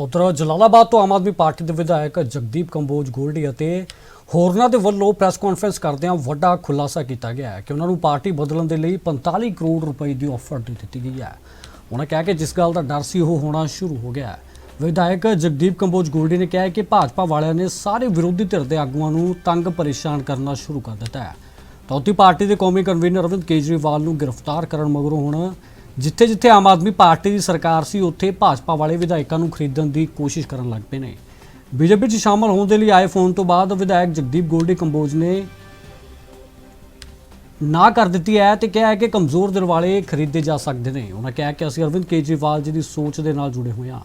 ਉਧਰ ਜਲਾਲਾਬਾਦ ਤੋਂ ਆਮ ਆਦਮੀ ਪਾਰਟੀ ਦੇ ਵਿਧਾਇਕ ਜਗਦੀਪ ਕੰਬੋਜ ਗੋਲਡੀ ਅਤੇ ਹੋਰਨਾਂ ਦੇ ਵੱਲੋਂ ਪ੍ਰੈਸ ਕਾਨਫਰੰਸ ਕਰਦਿਆਂ ਵੱਡਾ ਖੁਲਾਸਾ ਕੀਤਾ ਗਿਆ ਹੈ ਕਿ ਉਹਨਾਂ ਨੂੰ ਪਾਰਟੀ ਬਦਲਣ ਦੇ ਲਈ 45 ਕਰੋੜ ਰੁਪਏ ਦੀ ਆਫਰ ਦੇ ਦਿੱਤੀ ਗਈ ਹੈ। ਉਹਨਾਂ ਕਿਹਾ ਕਿ ਜਿਸ ਗੱਲ ਦਾ ਡਰ ਸੀ, ਉਹ ਹੋਣਾ ਸ਼ੁਰੂ ਹੋ ਗਿਆ ਹੈ। ਵਿਧਾਇਕ ਜਗਦੀਪ ਕੰਬੋਜ ਗੋਲਡੀ ਨੇ ਕਿਹਾ ਕਿ ਭਾਜਪਾ ਵਾਲਿਆਂ ਨੇ ਸਾਰੇ ਵਿਰੋਧੀ ਧਿਰ ਦੇ ਆਗੂਆਂ ਨੂੰ ਤੰਗ ਪਰੇਸ਼ਾਨ ਕਰਨਾ ਸ਼ੁਰੂ ਕਰ ਦਿੱਤਾ ਹੈ। ਤੌਤੀ ਪਾਰਟੀ ਦੇ ਕੌਮੀ ਕਨਵੀਨਰ ਅਰਵਿੰਦ ਕੇਜਰੀਵਾਲ ਨੂੰ ਗ੍ਰਿਫਤਾਰ ਕਰਨ ਮਗਰੋਂ ਹੁਣ ਜਿੱਥੇ ਜਿੱਥੇ ਆਮ ਆਦਮੀ ਪਾਰਟੀ ਦੀ ਸਰਕਾਰ ਸੀ, ਉੱਥੇ ਭਾਜਪਾ ਵਾਲੇ ਵਿਧਾਇਕਾਂ ਨੂੰ ਖਰੀਦਣ ਦੀ ਕੋਸ਼ਿਸ਼ ਕਰਨ ਲੱਗ ਪਏ ਨੇ। ਬੀਜੇਪੀ 'ਚ ਸ਼ਾਮਲ ਹੋਣ ਦੇ ਲਈ ਆਏ ਫੋਨ ਤੋਂ ਬਾਅਦ ਵਿਧਾਇਕ ਜਗਦੀਪ ਗੋਲਡੀ ਕੰਬੋਜ ਨੇ ਨਾ ਕਰ ਦਿੱਤੀ ਹੈ ਤੇ ਕਿਹਾ ਹੈ ਕਿ ਕਮਜ਼ੋਰ ਦਿਲ ਵਾਲੇ ਖਰੀਦੇ ਜਾ ਸਕਦੇ ਨੇ। ਉਹਨਾਂ ਕਿਹਾ ਕਿ ਅਸੀਂ ਅਰਵਿੰਦ ਕੇਜਰੀਵਾਲ ਜੀ ਦੀ ਸੋਚ ਦੇ ਨਾਲ ਜੁੜੇ ਹੋਏ ਹਾਂ।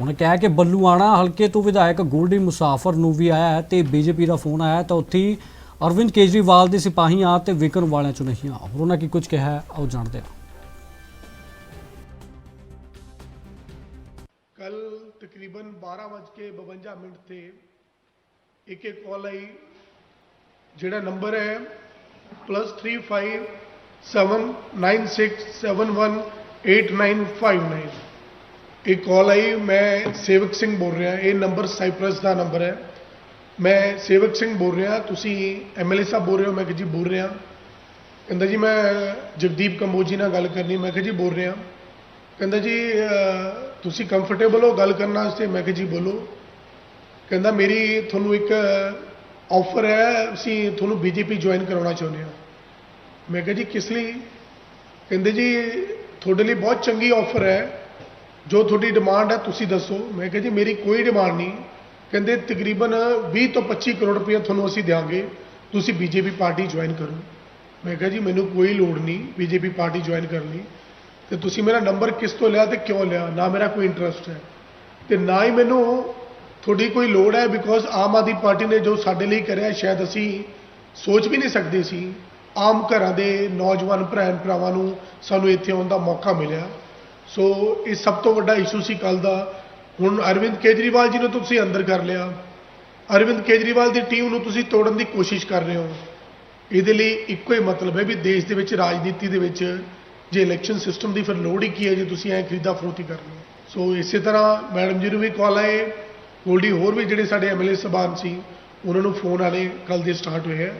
ਉਹਨਾਂ ਕਿਹਾ ਕਿ ਬੱਲੂਆਣਾ ਹਲਕੇ ਤੋਂ ਵਿਧਾਇਕ ਗੋਲਡੀ ਮੁਸਾਫਰ ਨੂੰ ਵੀ ਆਇਆ ਹੈ ਤੇ ਬੀਜੇਪੀ ਦਾ ਫੋਨ ਆਇਆ ਤਾਂ ਉੱਥੇ ਅਰਵਿੰਦ ਕੇਜਰੀਵਾਲ ਦੇ ਸਿਪਾਹੀਆਂ ਤੇ ਵਿਕਨ ਵਾਲਿਆਂ ਚੋਂ ਨਹੀਂ ਆ ਉਹਨਾਂ ਕੀ ਕੁਝ ਕਿਹਾ ਆਓ ਜਾਣਦੇ ਹਾਂ। ਕੱਲ ਤਕਰੀਬਨ 12:52 ਮਿੰਟ ਤੇ ਇੱਕ ਇੱਕ ਕਾਲ ਆਈ ਜਿਹੜਾ ਨੰਬਰ ਹੈ +35796718959 ਇੱਕ ਕਾਲ ਆਈ ਮੈਂ ਸੇਵਕ ਸਿੰਘ ਬੋਲ ਰਿਹਾ ਇਹ ਨੰਬਰ ਸਾਈਪ੍ਰਸ ਦਾ ਨੰਬਰ ਹੈ ਮੈਂ ਸੇਵਕ ਸਿੰਘ ਬੋਲ ਰਿਹਾ ਤੁਸੀਂ ਐਮਐਲਏ ਸਾਹਿਬ ਬੋਲ ਰਹੇ ਹੋ ਮੈਂ ਕਿਹਾ ਜੀ ਬੋਲ ਰਿਹਾ ਕਹਿੰਦਾ ਜੀ ਮੈਂ ਜਗਦੀਪ ਕੰਬੋਜੀ ਨਾਲ ਗੱਲ ਕਰਨੀ ਮੈਂ ਕਿਹਾ ਜੀ ਬੋਲ ਰਿਹਾ ਕਹਿੰਦਾ ਜੀ ਤੁਸੀਂ ਕੰਫਰਟੇਬਲ ਹੋ ਗੱਲ ਕਰਨ ਵਾਸਤੇ? ਮੈਂ ਕਿਹਾ ਜੀ, ਬੋਲੋ। ਕਹਿੰਦਾ, ਮੇਰੀ ਤੁਹਾਨੂੰ ਇੱਕ ਆਫਰ ਹੈ, ਅਸੀਂ ਤੁਹਾਨੂੰ ਬੀਜੇਪੀ ਜੁਆਇਨ ਕਰਾਉਣਾ ਚਾਹੁੰਦੇ ਹਾਂ। ਮੈਂ ਕਿਹਾ ਜੀ, ਕਿਸ ਲਈ? ਕਹਿੰਦੇ ਜੀ, ਤੁਹਾਡੇ ਲਈ ਬਹੁਤ ਚੰਗੀ ਆਫਰ ਹੈ। ਜੋ ਤੁਹਾਡੀ ਡਿਮਾਂਡ ਹੈ, ਤੁਸੀਂ ਦੱਸੋ। ਮੈਂ ਕਿਹਾ ਜੀ, ਮੇਰੀ ਕੋਈ ਡਿਮਾਂਡ ਨਹੀਂ। ਕਹਿੰਦੇ, ਤਕਰੀਬਨ 20 ਤੋਂ 25 ਕਰੋੜ ਰੁਪਏ ਤੁਹਾਨੂੰ ਅਸੀਂ ਦਿਆਂਗੇ। ਤੁਸੀਂ ਬੀਜੇਪੀ ਪਾਰਟੀ ਜੁਆਇਨ ਕਰੋ। ਮੈਂ ਕਿਹਾ ਜੀ, ਮੈਨੂੰ ਕੋਈ ਲੋੜ ਨਹੀਂ ਬੀਜੇਪੀ ਪਾਰਟੀ ਜੁਆਇਨ ਕਰਨ ਲਈ ਤੇ ਤੁਸੀਂ ਮੇਰਾ ਨੰਬਰ ਕਿਸ ਤੋਂ ਲਿਆ ਤੇ ਕਿਉਂ ਲਿਆ? ਨਾ ਮੇਰਾ ਕੋਈ ਇੰਟਰਸਟ ਹੈ। ਤੇ ਨਾ ਹੀ ਮੈਨੂੰ ਤੁਹਾਡੀ ਕੋਈ ਲੋੜ ਹੈ ਬਿਕੋਜ਼ ਆਮ ਆਦਮੀ ਪਾਰਟੀ ਨੇ ਜੋ ਸਾਡੇ ਲਈ ਕਰਿਆ, ਸ਼ਾਇਦ ਅਸੀਂ ਸੋਚ ਵੀ ਨਹੀਂ ਸਕਦੇ ਸੀ। ਆਮ ਘਰਾਂ ਦੇ ਨੌਜਵਾਨ ਭੈਣ ਭਰਾਵਾਂ ਨੂੰ ਸਾਨੂੰ ਇੱਥੇ ਆਉਣ ਦਾ ਮੌਕਾ ਮਿਲਿਆ। ਸੋ ਇਹ ਸਭ ਤੋਂ ਵੱਡਾ ਇਸ਼ੂ ਸੀ ਕੱਲ ਦਾ। ਹੁਣ ਅਰਵਿੰਦ ਕੇਜਰੀਵਾਲ ਜੀ ਨੂੰ ਤੁਸੀਂ ਅੰਦਰ ਕਰ ਲਿਆ। ਅਰਵਿੰਦ ਕੇਜਰੀਵਾਲ ਦੀ ਟੀਮ ਨੂੰ ਤੁਸੀਂ ਤੋੜਨ ਦੀ ਕੋਸ਼ਿਸ਼ ਕਰ ਰਹੇ ਹੋ। ਇਹਦੇ ਲਈ ਇੱਕੋ ਹੀ ਮਤਲਬ ਹੈ ਵੀ ਦੇਸ਼ ਦੇ ਵਿੱਚ, ਰਾਜਨੀਤੀ ਦੇ ਵਿੱਚ ਜੇ ਇਲੈਕਸ਼ਨ ਸਿਸਟਮ ਦੀ ਫਿਰ ਲੋੜ ਹੀ ਕੀ ਹੈ ਜੇ? ਤੁਸੀਂ ਐ ਖਰੀਦਾ ਫਰੋਤੀ ਕਰਨੀ ਹੈ। ਸੋ ਇਸੇ ਤਰ੍ਹਾਂ ਮੈਡਮ ਜੀ ਨੂੰ ਵੀ ਕਾਲ ਆਏ। ਗੋਲਡੀ ਹੋਰ ਵੀ ਜਿਹੜੇ ਸਾਡੇ ਐਮਐਲਏ ਸਭਾਨ ਸੀ, ਉਹਨਾਂ ਨੂੰ ਫੋਨ ਆਲੇ ਕੱਲ ਦੇ ਸਟਾਰਟ ਹੋਏ ਹੈ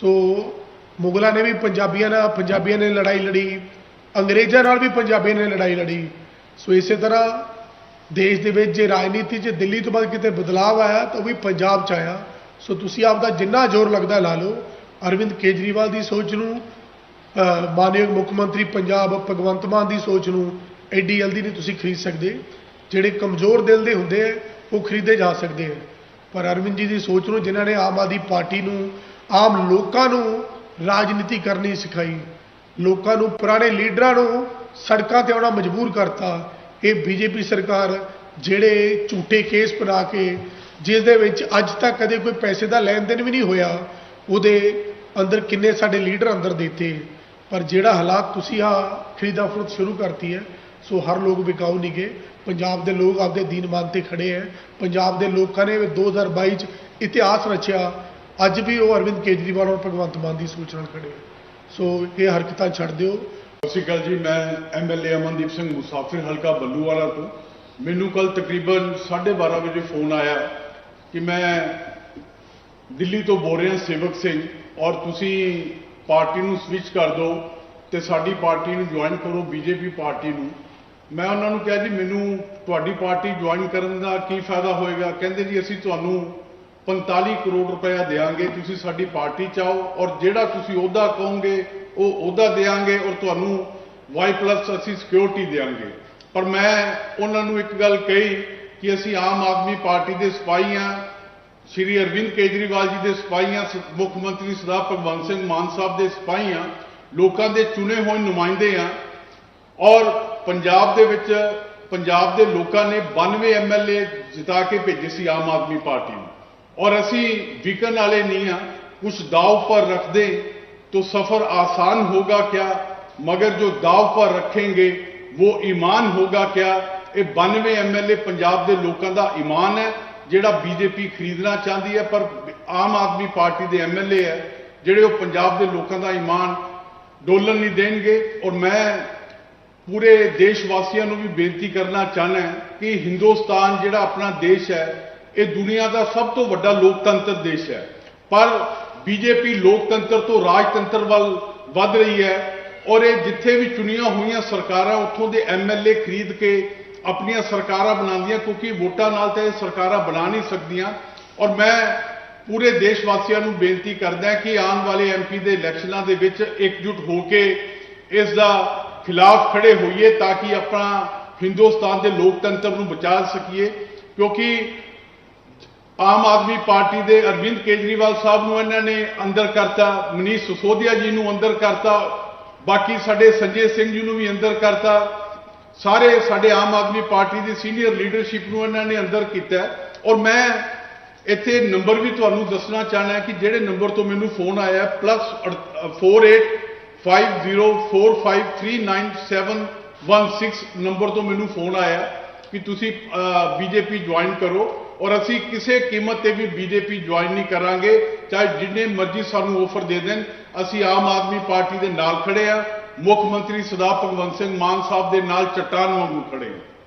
ਸੋ ਮੁਗਲਾਂ ਨੇ ਵੀ ਪੰਜਾਬੀਆਂ ਨਾਲ ਪੰਜਾਬੀਆਂ ਨੇ ਲੜਾਈ ਲੜੀ। ਅੰਗਰੇਜ਼ਾਂ ਨਾਲ ਵੀ ਪੰਜਾਬੀਆਂ ਨੇ ਲੜਾਈ ਲੜੀ। ਸੋ ਇਸੇ ਤਰ੍ਹਾਂ ਦੇਸ਼ ਦੇ ਵਿੱਚ ਜੇ ਰਾਜਨੀਤੀ 'ਚ ਦਿੱਲੀ ਤੋਂ ਬਾਅਦ ਕਿਤੇ ਬਦਲਾਅ ਆਇਆ ਤਾਂ ਉਹ ਵੀ ਪੰਜਾਬ 'ਚ ਆਇਆ। ਸੋ ਤੁਸੀਂ ਆਪ ਦਾ ਜਿੰਨਾ ਜ਼ੋਰ ਲੱਗਦਾ ਲਾ ਲਓ। ਅਰਵਿੰਦ ਕੇਜਰੀਵਾਲ ਦੀ ਸੋਚ ਨੂੰ ਮਾਨਯੋਗ ਮੁੱਖ ਮੰਤਰੀ ਪੰਜਾਬ ਭਗਵੰਤ ਮਾਨ ਦੀ ਸੋਚ ਨੂੰ ਐਡੀ ਜਲਦੀ ਨਹੀਂ ਤੁਸੀਂ ਖਰੀਦ ਸਕਦੇ। ਜਿਹੜੇ ਕਮਜ਼ੋਰ ਦਿਲ ਦੇ ਹੁੰਦੇ ਆ, ਉਹ ਖਰੀਦੇ ਜਾ ਸਕਦੇ ਆ। ਪਰ ਅਰਵਿੰਦ ਜੀ ਦੀ ਸੋਚ ਨੂੰ, ਜਿਨ੍ਹਾਂ ਨੇ ਆਮ ਆਦਮੀ ਪਾਰਟੀ ਨੂੰ, ਆਮ ਲੋਕਾਂ ਨੂੰ ਰਾਜਨੀਤੀ ਕਰਨੀ ਸਿਖਾਈ, ਲੋਕਾਂ ਨੂੰ ਪੁਰਾਣੇ ਲੀਡਰਾਂ ਨੂੰ ਸੜਕਾਂ ਤੇ ਆਉਣਾ ਮਜਬੂਰ ਕਰਤਾ, ਇਹ ਬੀਜੇਪੀ ਸਰਕਾਰ ਜਿਹੜੇ ਝੂਠੇ ਕੇਸ ਬਣਾ ਕੇ, ਜਿਸ ਦੇ ਵਿੱਚ ਅੱਜ ਤੱਕ ਕਦੇ ਕੋਈ ਪੈਸੇ ਦਾ ਲੈਣ ਦੇਣ ਵੀ ਨਹੀਂ ਹੋਇਆ, ਉਹਦੇ ਅੰਦਰ ਕਿੰਨੇ ਸਾਡੇ ਲੀਡਰ ਅੰਦਰ ਦਿੱਤੇ। ਪਰ ਜਿਹੜਾ ਹਾਲਾਤ ਤੁਸੀਂ ਆ ਖਰੀਦਾ ਫਰੋਖਤ ਸ਼ੁਰੂ ਕਰਤੀ ਹੈ, ਸੋ ਹਰ ਲੋਕ ਵਿਕਾਊ ਨਹੀਂ ਗਏ। ਪੰਜਾਬ ਦੇ ਲੋਕ ਆਪਦੇ ਦੀਨ ਮਾਨ ਤੇ ਖੜੇ ਹੈ। ਪੰਜਾਬ ਦੇ ਲੋਕਾਂ ਨੇ 2022 ਚ ਇਤਿਹਾਸ ਰਚਿਆ। ਅੱਜ ਵੀ ਉਹ ਅਰਵਿੰਦ ਕੇਜਰੀਵਾਲ ਔਰ ਭਗਵੰਤ ਮਾਨ ਦੀ ਸੋਚ ਨਾਲ ਖੜੇ ਹੈ। ਸੋ ਇਹ ਹਰਕਤਾਂ ਛੱਡ ਦਿਓ। ਸਤਿ ਸ਼੍ਰੀ ਅਕਾਲ ਜੀ, ਮੈਂ ਐਮਐਲਏ ਅਮਨਦੀਪ ਸਿੰਘ ਮੁਸਾਫਿਰ, ਹਲਕਾ ਬੱਲੂਵਾਲਾ ਤੋਂ। ਮੈਨੂੰ ਕੱਲ ਤਕਰੀਬਨ 12:30 ਵਜੇ ਫੋਨ ਆਇਆ ਕਿ ਮੈਂ ਦਿੱਲੀ ਤੋਂ ਬੋਲ ਰਿਹਾ, ਸੇਵਕ ਸਿੰਘ, ਔਰ ਤੁਸੀਂ ਪਾਰਟੀ ਨੂੰ ਸਵਿਚ ਕਰ ਦਿਓ ਤੇ ਸਾਡੀ ਪਾਰਟੀ ਨੂੰ ਜੁਆਇਨ ਕਰੋ ਬੀਜੇਪੀ ਪਾਰਟੀ ਨੂੰ। ਮੈਂ ਉਹਨਾਂ ਨੂੰ ਕਿਹਾ ਜੀ, ਮੈਨੂੰ ਤੁਹਾਡੀ ਪਾਰਟੀ ਜੁਆਇਨ ਕਰਨ ਦਾ ਕੀ ਫਾਇਦਾ ਹੋਏਗਾ? ਕਹਿੰਦੇ ਜੀ, ਅਸੀਂ ਤੁਹਾਨੂੰ 45 ਕਰੋੜ ਰੁਪਇਆ ਦੇਵਾਂਗੇ ਤੁਸੀਂ ਸਾਡੀ ਪਾਰਟੀ ਚ ਆਓ ਔਰ ਜਿਹੜਾ ਤੁਸੀਂ ਉਹਦਾ ਕਹੋਗੇ, ਉਹ ਅਹੁਦਾ ਦੇਵਾਂਗੇ ਔਰ ਤੁਹਾਨੂੰ ਵਾਈ ਪਲੱਸ ਅਸੀਂ ਸਿਕਿਉਰਿਟੀ ਦੇਵਾਂਗੇ ਪਰ ਮੈਂ ਉਹਨਾਂ ਨੂੰ ਇੱਕ ਗੱਲ ਕਹੀ ਕਿ ਅਸੀਂ ਆਮ ਆਦਮੀ ਪਾਰਟੀ ਦੇ ਸਿਪਾਹੀ ਹਾਂ ਸ਼੍ਰੀ ਅਰਵਿੰਦ ਕੇਜਰੀਵਾਲ ਜੀ ਦੇ ਸਿਪਾਹੀ ਹਾਂ ਸ- ਮੁੱਖ ਮੰਤਰੀ ਸਰਦਾਰ ਭਗਵੰਤ ਸਿੰਘ ਮਾਨ ਸਾਹਿਬ ਦੇ ਸਿਪਾਹੀ ਹਾਂ ਲੋਕਾਂ ਦੇ ਚੁਣੇ ਹੋਏ ਨੁਮਾਇੰਦੇ ਹਾਂ ਔਰ ਪੰਜਾਬ ਦੇ ਵਿੱਚ ਪੰਜਾਬ ਦੇ ਲੋਕਾਂ ਨੇ 92 ਐਮਐਲਏ ਜਿਤਾ ਕੇ ਭੇਜੇ ਸੀ ਆਮ ਆਦਮੀ ਪਾਰਟੀ ਨੂੰ ਔਰ ਅਸੀਂ ਵਿਕਨ ਵਾਲੇ नहीं हैं कुछ दाव पर रख दें तो सफर आसान होगा क्या मगर जो दाव पर रखेंगे वो ईमान होगा क्या ਇਹ 92 ਐਮਐਲਏ ਪੰਜਾਬ ਦੇ ਲੋਕਾਂ ਦਾ ਈਮਾਨ ਹੈ ਜਿਹੜਾ ਬੀਜੇਪੀ ਖਰੀਦਣਾ ਚਾਹੁੰਦੀ ਹੈ, ਪਰ ਆਮ ਆਦਮੀ ਪਾਰਟੀ ਦੇ ਐਮਐਲਏ ਹੈ, ਜਿਹੜੇ ਉਹ ਪੰਜਾਬ ਦੇ ਲੋਕਾਂ ਦਾ ਇਮਾਨ ਡੋਲਣ ਨਹੀਂ ਦੇਣਗੇ। ਔਰ ਮੈਂ ਪੂਰੇ ਦੇਸ਼ ਵਾਸੀਆਂ ਨੂੰ ਵੀ ਬੇਨਤੀ ਕਰਨਾ ਚਾਹਨਾ ਕਿ ਹਿੰਦੁਸਤਾਨ ਜਿਹੜਾ ਆਪਣਾ ਦੇਸ਼ ਹੈ, ਇਹ ਦੁਨੀਆ ਦਾ ਸਭ ਤੋਂ ਵੱਡਾ ਲੋਕਤੰਤਰ ਦੇਸ਼ ਹੈ। ਪਰ ਬੀਜੇਪੀ ਲੋਕਤੰਤਰ ਤੋਂ ਰਾਜਤੰਤਰ ਵੱਲ ਵੱਧ ਰਹੀ ਹੈ ਔਰ ਇਹ ਜਿੱਥੇ ਵੀ ਚੁਣੀਆਂ ਹੋਈਆਂ ਸਰਕਾਰਾਂ, ਉੱਥੋਂ ਦੇ ਐਮਐਲਏ ਖਰੀਦ ਕੇ ਆਪਣੀਆਂ ਸਰਕਾਰਾਂ ਬਣਾਉਂਦੀਆਂ ਕਿਉਂਕਿ ਵੋਟਾਂ ਨਾਲ ਤਾਂ ਇਹ ਸਰਕਾਰਾਂ ਬਣਾ ਨਹੀਂ ਸਕਦੀਆਂ। ਔਰ ਮੈਂ ਪੂਰੇ ਦੇਸ਼ ਵਾਸੀਆਂ ਨੂੰ ਬੇਨਤੀ ਕਰਦਾ ਕਿ ਆਉਣ ਵਾਲੇ ਐਮਪੀ ਦੇ ਇਲੈਕਸ਼ਨਾਂ ਦੇ ਵਿੱਚ ਇਕਜੁੱਟ ਹੋ ਕੇ ਇਸ ਦਾ ਖਿਲਾਫ ਖੜੇ ਹੋਈਏ ਤਾਂ ਕਿ ਆਪਣਾ ਹਿੰਦੁਸਤਾਨ ਦੇ ਲੋਕਤੰਤਰ ਨੂੰ ਬਚਾ ਸਕੀਏ। ਕਿਉਂਕਿ ਆਮ ਆਦਮੀ ਪਾਰਟੀ ਦੇ ਅਰਵਿੰਦ ਕੇਜਰੀਵਾਲ ਸਾਹਿਬ ਨੂੰ ਇਹਨਾਂ ਨੇ ਅੰਦਰ ਕਰਤਾ, ਮਨੀਸ਼ ਸਿਸੋਦੀਆ ਜੀ ਨੂੰ ਅੰਦਰ ਕਰਤਾ, ਬਾਕੀ ਸਾਡੇ ਸੰਜੇ ਸਿੰਘ ਜੀ ਨੂੰ ਵੀ ਅੰਦਰ ਕਰਤਾ। ਸਾਰੇ ਸਾਡੇ ਆਮ ਆਦਮੀ ਪਾਰਟੀ ਦੀ ਸੀਨੀਅਰ ਲੀਡਰਸ਼ਿਪ ਨੂੰ ਇਹਨਾਂ ਨੇ ਅੰਦਰ ਕੀਤਾ ਔਰ ਮੈਂ ਇੱਥੇ ਨੰਬਰ ਵੀ ਤੁਹਾਨੂੰ ਦੱਸਣਾ ਚਾਹਨਾ ਕਿ ਜਿਹੜੇ ਨੰਬਰ ਤੋਂ ਮੈਨੂੰ ਫੋਨ ਆਇਆ ਹੈ +485045399716 ਨੰਬਰ ਤੋਂ ਮੈਨੂੰ ਫੋਨ ਆਇਆ ਕਿ ਤੁਸੀਂ ਬੀਜੇਪੀ ਜੁਆਇਨ ਕਰੋ। ਔਰ ਅਸੀਂ ਕਿਸੇ ਕੀਮਤ ਤੇ ਵੀ ਬੀਜੇਪੀ ਜੁਆਇਨ ਨਹੀਂ ਕਰਾਂਗੇ। ਚਾਹੇ ਜਿੰਨੇ ਮਰਜ਼ੀ ਸਾਨੂੰ ਆਫਰ ਦੇ ਦੇਣ, ਅਸੀਂ ਆਮ ਆਦਮੀ ਪਾਰਟੀ ਦੇ ਨਾਲ ਖੜੇ ਆ ਮੁੱਖ ਮੰਤਰੀ ਸਰਦਾਰ ਭਗਵੰਤ ਸਿੰਘ ਮਾਨ ਸਾਹਿਬ ਦੇ ਨਾਲ ਚਟਾਨ ਵਾਂਗੂ ਖੜੇ ਹਾਂ